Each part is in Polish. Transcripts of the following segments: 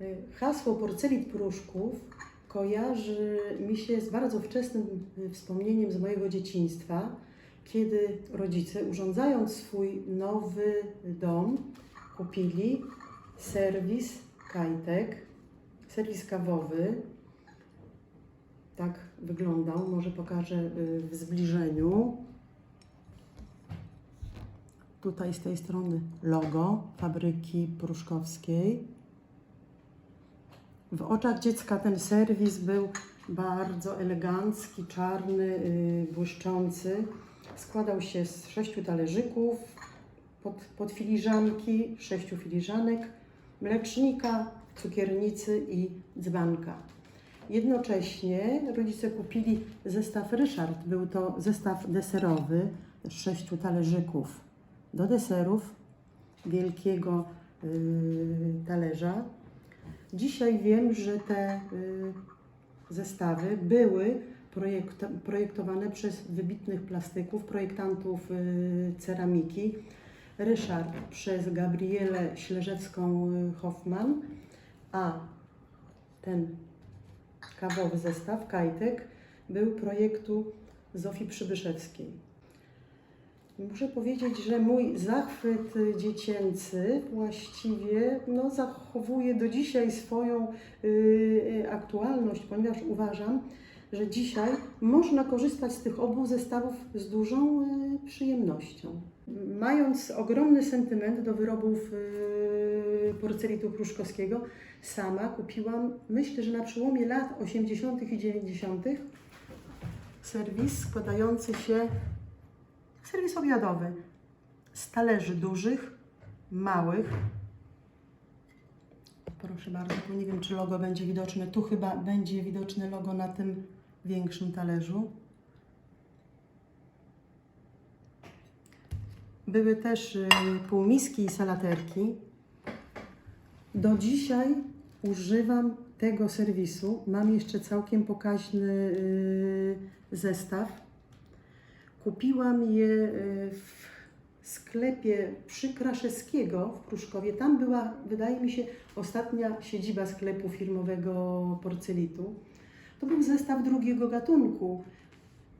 Y, Hasło porcelit Pruszków kojarzy mi się z bardzo wczesnym y, wspomnieniem z mojego dzieciństwa, kiedy rodzice, urządzając swój nowy dom, kupili serwis kajtek, serwis kawowy. Tak wyglądał, może pokażę y, w zbliżeniu. Tutaj z tej strony logo fabryki pruszkowskiej. W oczach dziecka ten serwis był bardzo elegancki, czarny, yy, błyszczący. Składał się z sześciu talerzyków, pod, pod filiżanki, sześciu filiżanek, mlecznika, cukiernicy i dzbanka. Jednocześnie rodzice kupili zestaw Ryszard. Był to zestaw deserowy z sześciu talerzyków do deserów, wielkiego yy, talerza. Dzisiaj wiem, że te y, zestawy były projekt, projektowane przez wybitnych plastyków, projektantów y, ceramiki. Ryszard przez Gabrielę Śleżewską-Hoffman, a ten kawowy zestaw, kajtek, był projektu Zofii Przybyszewskiej. Muszę powiedzieć, że mój zachwyt dziecięcy właściwie no, zachowuje do dzisiaj swoją y, aktualność, ponieważ uważam, że dzisiaj można korzystać z tych obu zestawów z dużą y, przyjemnością. Mając ogromny sentyment do wyrobów y, porcelitu pruszkowskiego, sama kupiłam, myślę, że na przełomie lat 80. i 90. serwis składający się serwis obiadowy z talerzy dużych, małych. Proszę bardzo, tu nie wiem, czy logo będzie widoczne. Tu chyba będzie widoczne logo na tym większym talerzu. Były też y, półmiski i salaterki. Do dzisiaj używam tego serwisu. Mam jeszcze całkiem pokaźny y, zestaw. Kupiłam je y, w sklepie przy Kraszewskiego w Pruszkowie. Tam była, wydaje mi się, ostatnia siedziba sklepu firmowego porcelitu. To był zestaw drugiego gatunku.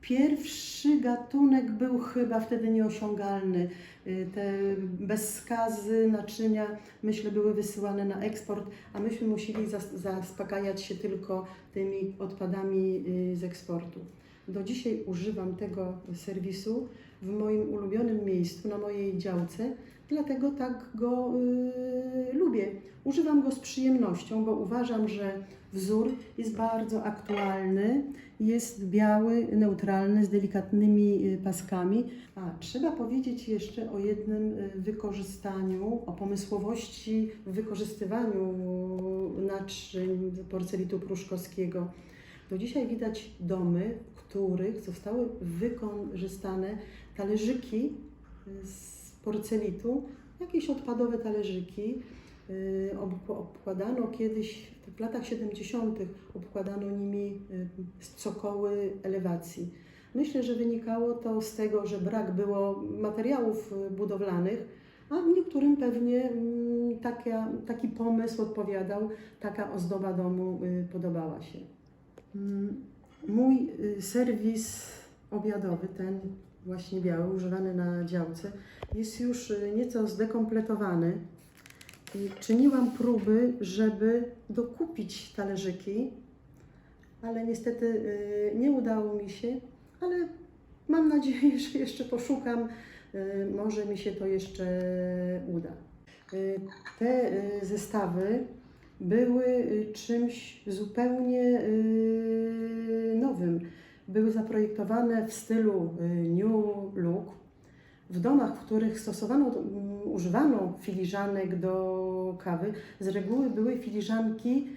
Pierwszy gatunek był chyba wtedy nieosiągalny. Y, Te bezskazy, naczynia, myślę, były wysyłane na eksport, a myśmy musieli zas- zaspokajać się tylko tymi odpadami y, z eksportu. Do dzisiaj używam tego serwisu w moim ulubionym miejscu, na mojej działce, dlatego tak go y, lubię. Używam go z przyjemnością, bo uważam, że wzór jest bardzo aktualny, jest biały, neutralny, z delikatnymi y, paskami. A trzeba powiedzieć jeszcze o jednym y, wykorzystaniu, o pomysłowości w wykorzystywaniu naczyń porcelitu pruszkowskiego. Do dzisiaj widać domy, których zostały wykorzystane talerzyki z porcelitu, jakieś odpadowe talerzyki. Ob- Obkładano kiedyś, w latach 70. obkładano nimi yy, cokoły elewacji. Myślę, że wynikało to z tego, że brak było materiałów budowlanych, a niektórym pewnie mm, taki pomysł odpowiadał, taka ozdoba domu podobała się. Mój y, serwis obiadowy, ten właśnie biały, używany na działce, jest już y, nieco zdekompletowany. Czyniłam próby, żeby dokupić talerzyki, ale niestety y, nie udało mi się, ale mam nadzieję, że jeszcze poszukam, może mi się to jeszcze uda. Te zestawy były y, czymś zupełnie y, nowym. Były zaprojektowane w stylu y, New Look. W domach, w których stosowano, używano filiżanek do kawy, z reguły były filiżanki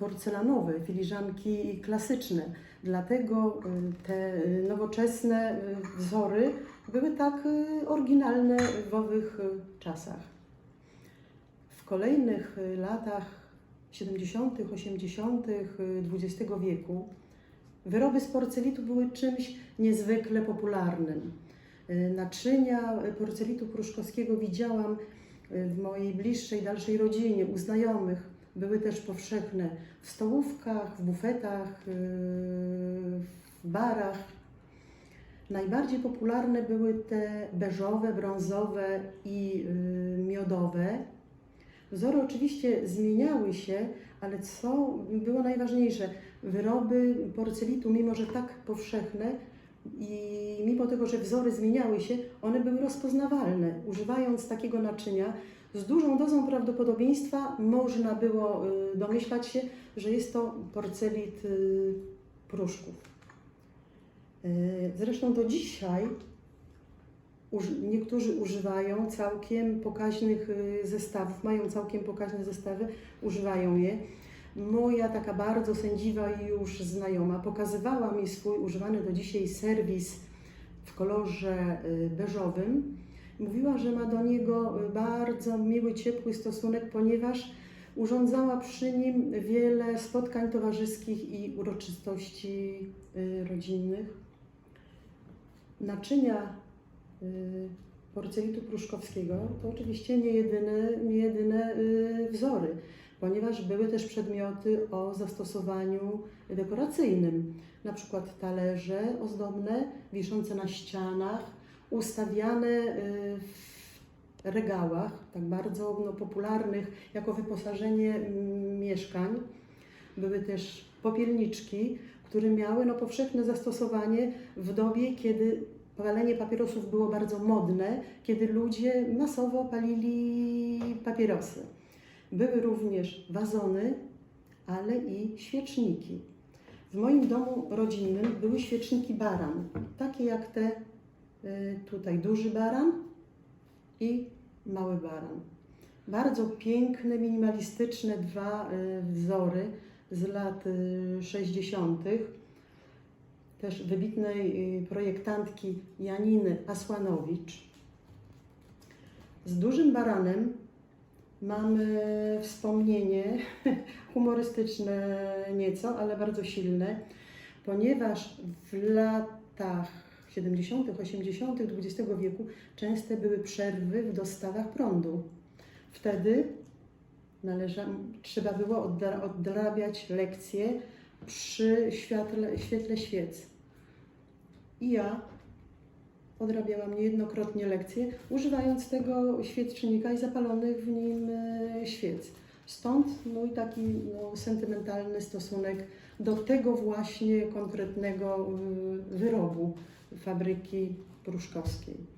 porcelanowe, filiżanki klasyczne. Dlatego te nowoczesne wzory były tak oryginalne w owych czasach. W kolejnych latach 70., 80. XX wieku wyroby z porcelitu były czymś niezwykle popularnym. Y, Naczynia porcelitu pruszkowskiego widziałam y, w mojej bliższej, dalszej rodzinie, u znajomych. były też powszechne w stołówkach, w bufetach, w barach. Najbardziej popularne były te beżowe, brązowe i miodowe. Wzory oczywiście zmieniały się, ale co było najważniejsze, wyroby porcelitu, mimo że tak powszechne i mimo tego, że wzory zmieniały się, one były rozpoznawalne. Używając takiego naczynia, z dużą dozą prawdopodobieństwa można było y, domyślać się, że jest to porcelit y, pruszków. Y, Zresztą do dzisiaj niektórzy używają całkiem pokaźnych y, zestawów, mają całkiem pokaźne zestawy, używają je. Moja taka bardzo sędziwa już znajoma pokazywała mi swój używany do dzisiaj serwis w kolorze y, beżowym. Mówiła, że ma do niego y, bardzo miły, ciepły stosunek, ponieważ urządzała przy nim wiele spotkań towarzyskich i uroczystości rodzinnych. Naczynia porcelitu pruszkowskiego to oczywiście nie jedyne, nie jedyne y, wzory, ponieważ były też przedmioty o zastosowaniu dekoracyjnym, na przykład talerze ozdobne wiszące na ścianach, ustawiane y, w regałach, tak bardzo no, popularnych jako wyposażenie mieszkań. Były też popielniczki, które miały no, powszechne zastosowanie w dobie, kiedy palenie papierosów było bardzo modne, kiedy ludzie masowo palili papierosy. Były również wazony, ale i świeczniki. W moim domu rodzinnym były świeczniki baran, takie jak te y, tutaj duży baran i mały baran. Bardzo piękne, minimalistyczne dwa y, wzory z lat y, 60. Też wybitnej y, projektantki Janiny Asłanowicz. Z dużym baranem mamy wspomnienie humorystyczne nieco, ale bardzo silne, ponieważ w latach 70., 80. XX wieku częste były przerwy w dostawach prądu. Wtedy należa, trzeba było oddra- odrabiać lekcje przy świetle, świetle świec. I ja odrabiałam niejednokrotnie lekcje, używając tego świecznika i zapalonych w nim e, świec. Stąd mój taki no, sentymentalny stosunek do tego właśnie konkretnego y, wyrobu fabryki pruszkowskiej.